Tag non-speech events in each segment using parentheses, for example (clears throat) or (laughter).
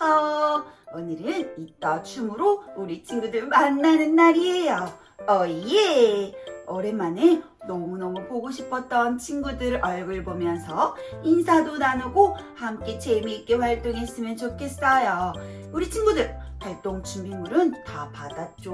허, 오늘은 이따 춤으로 우리 친구들 만나는 날이에요. 어예! 오랜만에 너무너무 보고 싶었던 친구들 얼굴 보면서 인사도 나누고 함께 재미있게 활동했으면 좋겠어요. 우리 친구들 활동 준비물은 다 받았죠?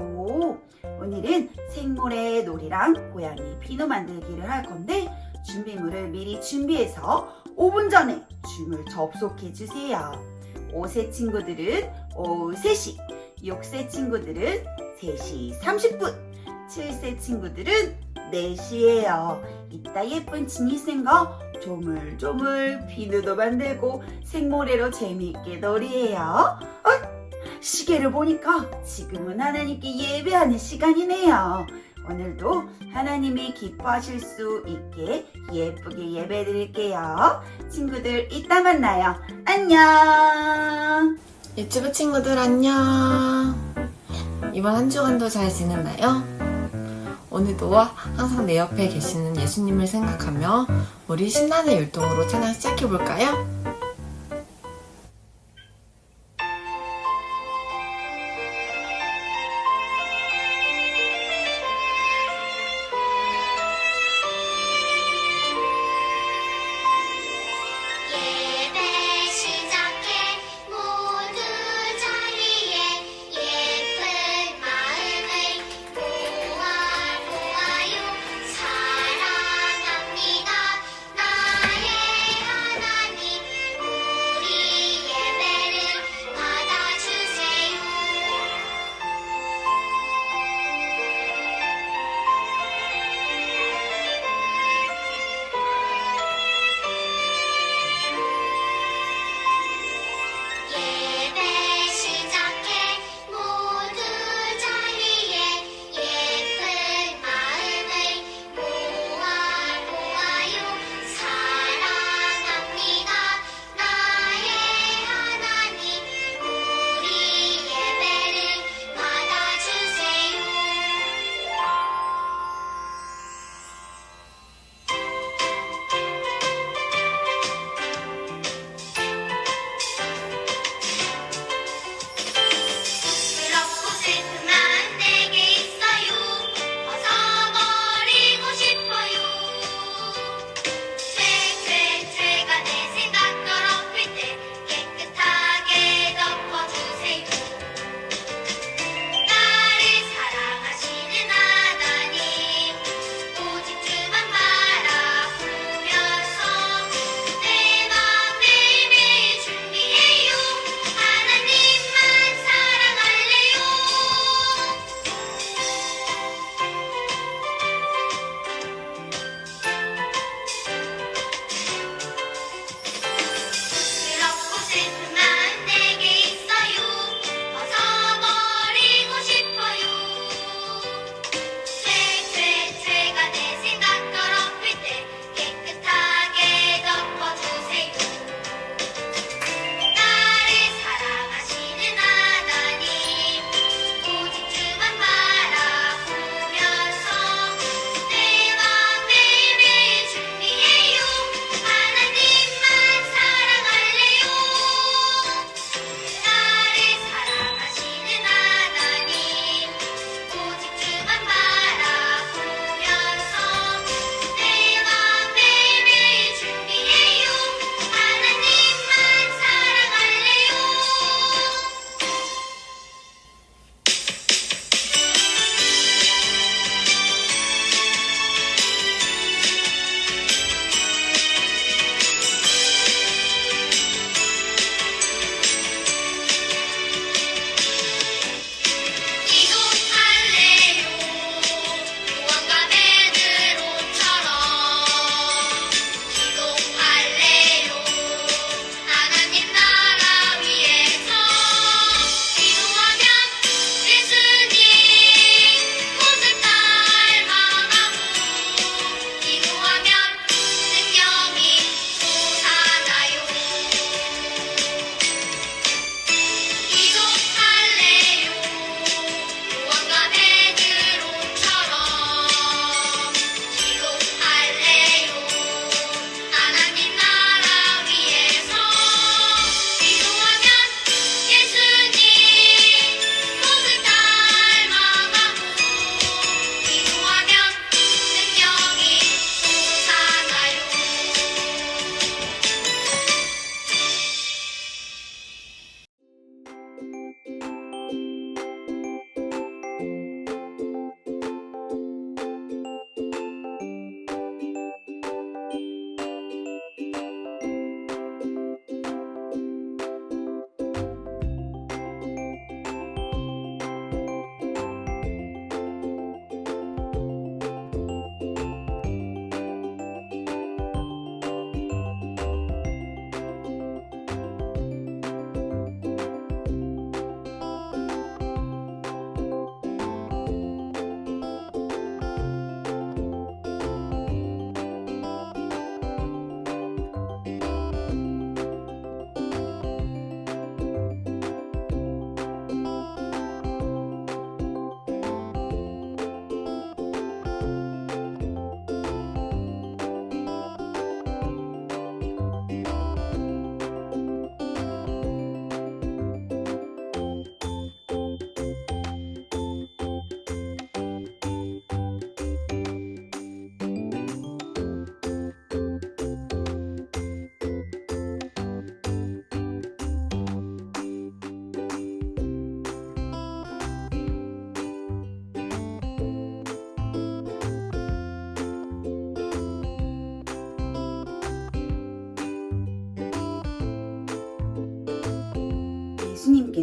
오늘은 생모래 놀이랑 고양이 비누 만들기를 할 건데 준비물을 미리 준비해서 5분 전에 줌을 접속해 주세요. 5세 친구들은 오후 3시, 6세 친구들은 3시 30분, 7세 친구들은 4시예요. 이따 예쁜 지니쌤과 조물조물 비누도 만들고 생모래로 재미있게 놀이해요. 어? 시계를 보니까 지금은 하나님께 예배하는 시간이네요. 오늘도 하나님이 기뻐하실 수 있게 예쁘게 예배 드릴게요. 친구들 이따 만나요. 안녕. 유튜브 친구들 안녕. 이번 한 주간도 잘 지냈나요? 오늘도 항상 내 옆에 계시는 예수님을 생각하며 우리 신나는 율동으로 찬양 시작해 볼까요?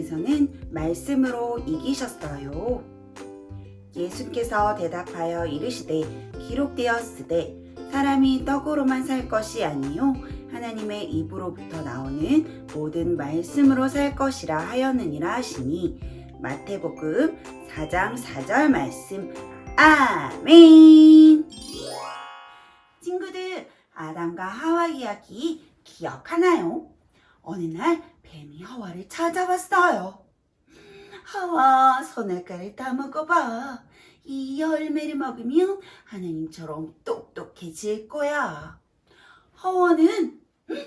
예수님께서는 말씀으로 이기셨어요. 예수께서 대답하여 이르시되 기록되었으되 사람이 떡으로만 살 것이 아니요 하나님의 입으로부터 나오는 모든 말씀으로 살 것이라 하였느니라 하시니 마태복음 4장 4절 말씀 아멘 친구들 아담과 하와 이야기 기억하나요? 어느 날 뱀이 하와를 찾아왔어요. 하와 선악과를 다 먹어 봐. 이 열매를 먹으면 하나님처럼 똑똑해질 거야. 하와는 "음,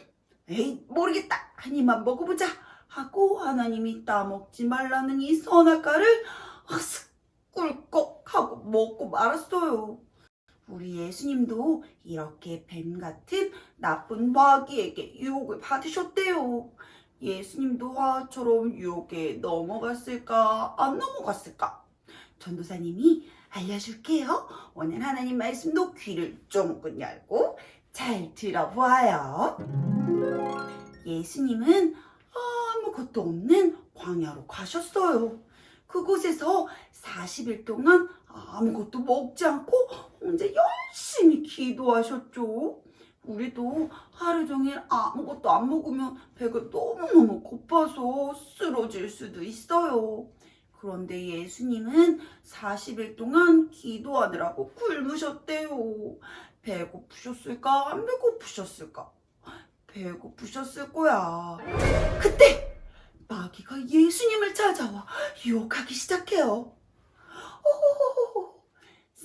에이 모르겠다 한 입만 먹어보자 하고 하나님이 따먹지 말라는 이 선악과를 꿀꺽 하고 먹고 말았어요. 우리 예수님도 이렇게 뱀 같은 나쁜 마귀에게 유혹을 받으셨대요. 예수님도 화처럼 유혹에 넘어갔을까 안 넘어갔을까? 전도사님이 알려줄게요. 오늘 하나님 말씀도 귀를 쫑긋 열고 잘 들어보아요. 예수님은 아무것도 없는 광야로 가셨어요. 그곳에서 40일 동안 아무것도 먹지 않고 혼자 열심히 기도하셨죠. 우리도 하루 종일 아무것도 안 먹으면 배가 너무너무 고파서 쓰러질 수도 있어요. 그런데 예수님은 40일 동안 기도하느라고 굶으셨대요. 배고프셨을까? 안 배고프셨을까? 배고프셨을 거야. 그때 마귀가 예수님을 찾아와 유혹하기 시작해요.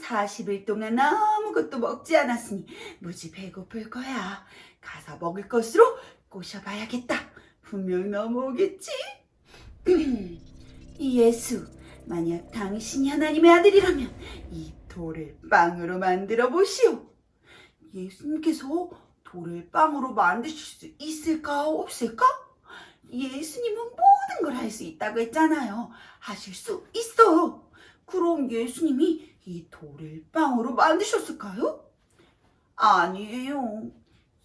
오호호호. 40일 동안 아무것도 먹지 않았으니 무지 배고플 거야. 가서 먹을 것으로 꼬셔봐야겠다. 분명 넘어오겠지? (clears throat) 이 예수, 만약 당신이 하나님의 아들이라면 이 돌을 빵으로 만들어 보시오. 예수님께서 돌을 빵으로 만드실 수 있을까 없을까? 예수님은 모든 걸 할 수 있다고 했잖아요. 하실 수 있어요. 그럼 예수님이 이 돌을 빵으로 만드셨을까요? 아니에요.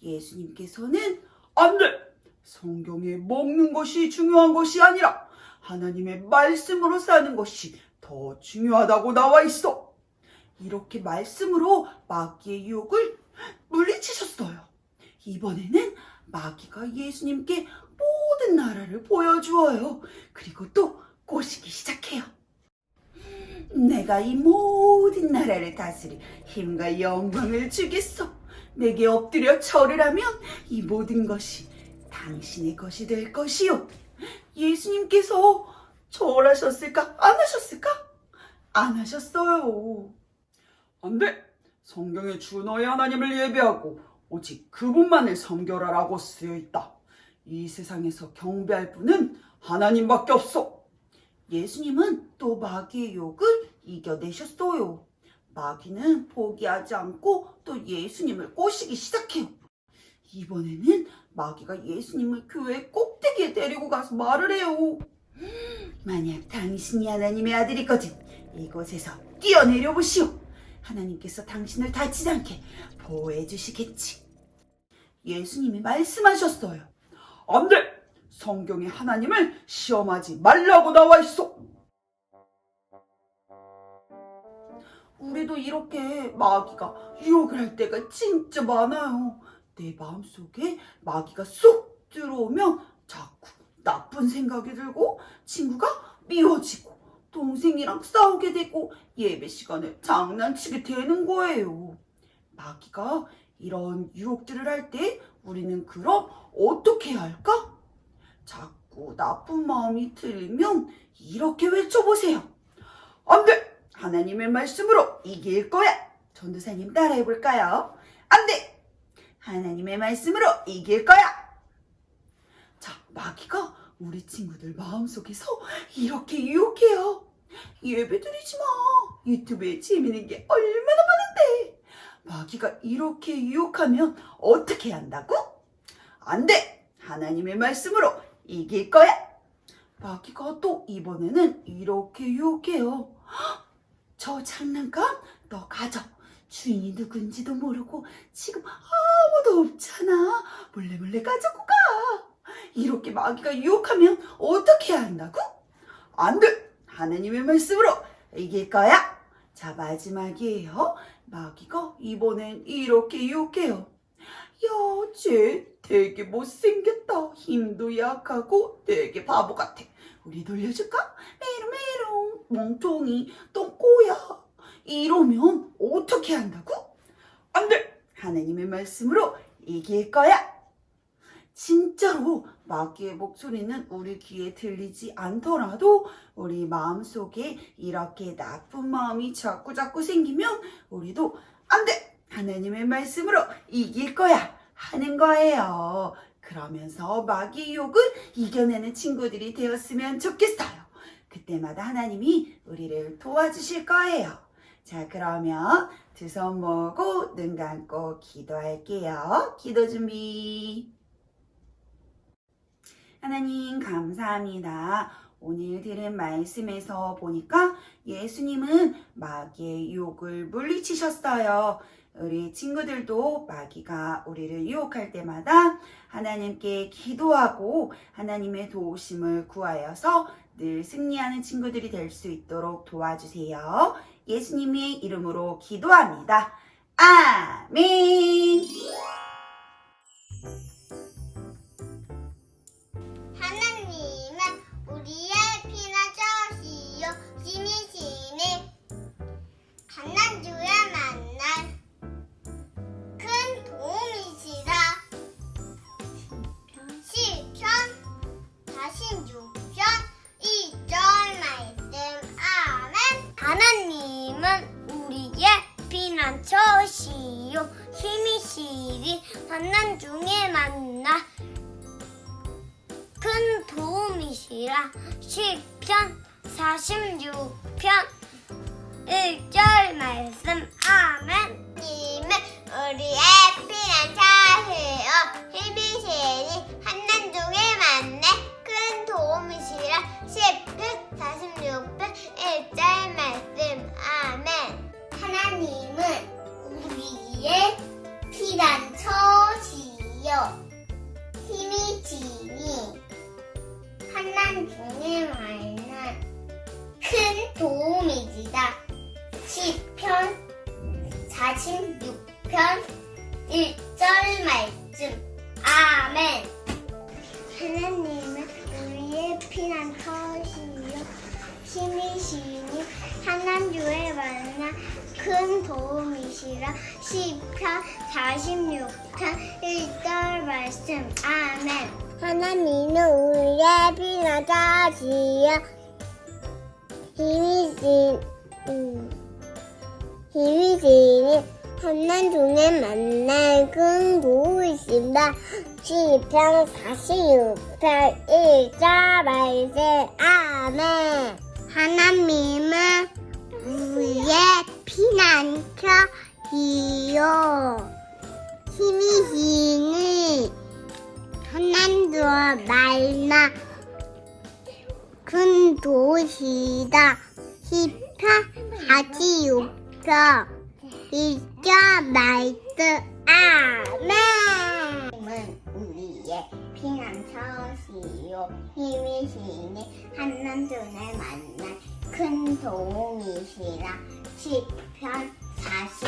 예수님께서는 안 돼! 성경에 먹는 것이 중요한 것이 아니라 하나님의 말씀으로 사는 것이 더 중요하다고 나와 있어. 이렇게 말씀으로 마귀의 유혹을 물리치셨어요. 이번에는 마귀가 예수님께 모든 나라를 보여주어요. 그리고 또 꼬시기. 내가 이 모든 나라를 다스릴 힘과 영광을 주겠어. 내게 엎드려 절을 하면 이 모든 것이 당신의 것이 될 것이요. 예수님께서 절하셨을까? 안 하셨을까? 안 하셨어요. 안 돼! 성경에 주 너의 하나님을 예배하고 오직 그분만을 섬겨라라고 쓰여 있다. 이 세상에서 경배할 분은 하나님밖에 없어. 예수님은 또 마귀의 욕을 이겨내셨어요. 마귀는 포기하지 않고 또 예수님을 꼬시기 시작해요. 이번에는 마귀가 예수님을 교회 꼭대기에 데리고 가서 말을 해요. 만약 당신이 하나님의 아들이거든 이곳에서 뛰어내려 보시오. 하나님께서 당신을 다치지 않게 보호해 주시겠지. 예수님이 말씀하셨어요. 안 돼! 성경에 하나님을 시험하지 말라고 나와 있어. 우리도 이렇게 마귀가 유혹을 할 때가 진짜 많아요. 내 마음속에 마귀가 쏙 들어오면 자꾸 나쁜 생각이 들고 친구가 미워지고 동생이랑 싸우게 되고 예배 시간에 장난치게 되는 거예요. 마귀가 이런 유혹들을 할 때 우리는 그럼 어떻게 해야 할까? 자꾸 나쁜 마음이 들면 이렇게 외쳐보세요. 안 돼! 하나님의 말씀으로 이길 거야! 전도사님 따라해 볼까요? 안 돼! 하나님의 말씀으로 이길 거야! 자, 마귀가 우리 친구들 마음속에서 이렇게 유혹해요. 예배 드리지 마. 유튜브에 재미있는 게 얼마나 많은데. 마귀가 이렇게 유혹하면 어떻게 한다고? 안 돼! 하나님의 말씀으로 이길 거야! 마귀가 또 이번에는 이렇게 유혹해요. 헉, 저 장난감 너 가져. 주인이 누군지도 모르고 지금 아무도 없잖아. 몰래 몰래 가지고 가. 이렇게 마귀가 유혹하면 어떻게 해야 한다고? 안 돼! 하나님의 말씀으로 이길 거야! 자, 마지막이에요. 마귀가 이번엔 이렇게 유혹해요. 야, 쟤 되게 못생겼다. 힘도 약하고 되게 바보 같아. 우리 돌려줄까? 메롱메롱, 멍청이, 똥 꼬야. 이러면 어떻게 한다고? 안 돼! 하나님의 말씀으로 이길 거야! 진짜로 마귀의 목소리는 우리 귀에 들리지 않더라도 우리 마음속에 이렇게 나쁜 마음이 자꾸 자꾸 생기면 우리도 안 돼! 하나님의 말씀으로 이길 거야! 하는 거예요. 그러면서 마귀의 욕을 이겨내는 친구들이 되었으면 좋겠어요. 그때마다 하나님이 우리를 도와주실 거예요. 자, 그러면 두 손 모으고 눈 감고 기도할게요. 기도 준비. 하나님, 감사합니다. 오늘 들은 말씀에서 보니까 예수님은 마귀의 유혹을 물리치셨어요. 우리 친구들도 마귀가 우리를 유혹할 때마다 하나님께 기도하고 하나님의 도우심을 구하여서 늘 승리하는 친구들이 될 수 있도록 도와주세요. 예수님의 이름으로 기도합니다. 아멘! 하나님은 우리의 피난처시요. 힘이시니 환난 중에 만나? 큰 도움이시라. 시편 46편. 1절 말씀. 아멘. 님은 우리의 피난처시요. 힘이시니 한난 중에 큰 도움이시라. 시편 46편 1절 말씀. 아멘. 하나님은 큰 도움이시라. 시편 46편 1절 말씀. 아멘. 하나님은 우리의 피난처시요 힘이신 음, 힘이시니 한난 중에 만날 큰 도우이시다. 시편 46편 1절 말씀. 아멘. 하나님은 우리의 피난처이요 힘이시니 하나님도 말나 큰 도시다. 시편 46편 1절 말씀 아멘. 하나님은 우리의 피난처시요 힘이시니 한남전에 만난 큰 도움이시라. 시편 46